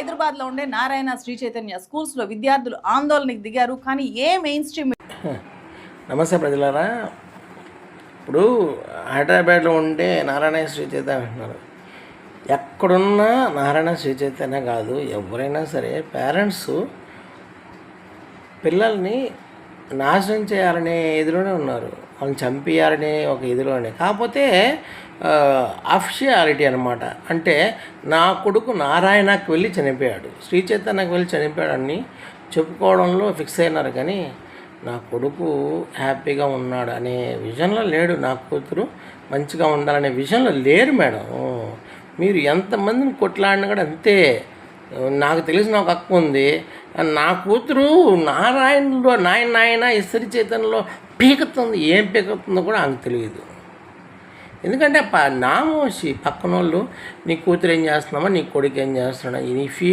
హైదరాబాద్లో ఉండే నారాయణ శ్రీ చైతన్య స్కూల్స్లో విద్యార్థులు ఆందోళనకు దిగారు. కానీ ఏ మెయిన్ స్ట్రీమ్ నమస్తే ప్రజలారా. ఇప్పుడు హైదరాబాద్లో ఉండే నారాయణ శ్రీ చైతన్య అంటున్నారు. ఎక్కడున్నా నారాయణ శ్రీ చైతన్య కాదు. ఎవరైనా సరే పేరెంట్స్ పిల్లల్ని నాశనం చేయాలనే ఎదురునే ఉన్నారు. వాళ్ళని చంపేయాలనే ఒక ఎదురునే కాకపోతే అఫిషియాలిటీ అనమాట అంటే నా కొడుకు నారాయణకు వెళ్ళి చనిపోయాడు. శ్రీ చైతన్యకు వెళ్ళి చనిపోయాడని చెప్పుకోవడంలో ఫిక్స్ అయినారు. కానీ నా కొడుకు హ్యాపీగా ఉన్నాడు అనే విజన్లో లేడు నా కూతురు. మంచిగా ఉండాలనే విజన్లో లేరు మేడం. మీరు ఎంతమందిని కొట్లాడినా కూడా అంతే. నాకు తెలిసిన ఒక అక్క ఉంది. నా కూతురు నారాయణలో నాయన నాయన ఇస్త్రీ చైతన్యలో పీకుతుంది. ఏం పీకుతుందో కూడా ఆమెకు తెలియదు. ఎందుకంటే ప నామోషి పక్కన వాళ్ళు నీ కూతురు ఏం చేస్తున్నామా నీ కొడుకు ఏం చేస్తున్నాడా నీ ఫీ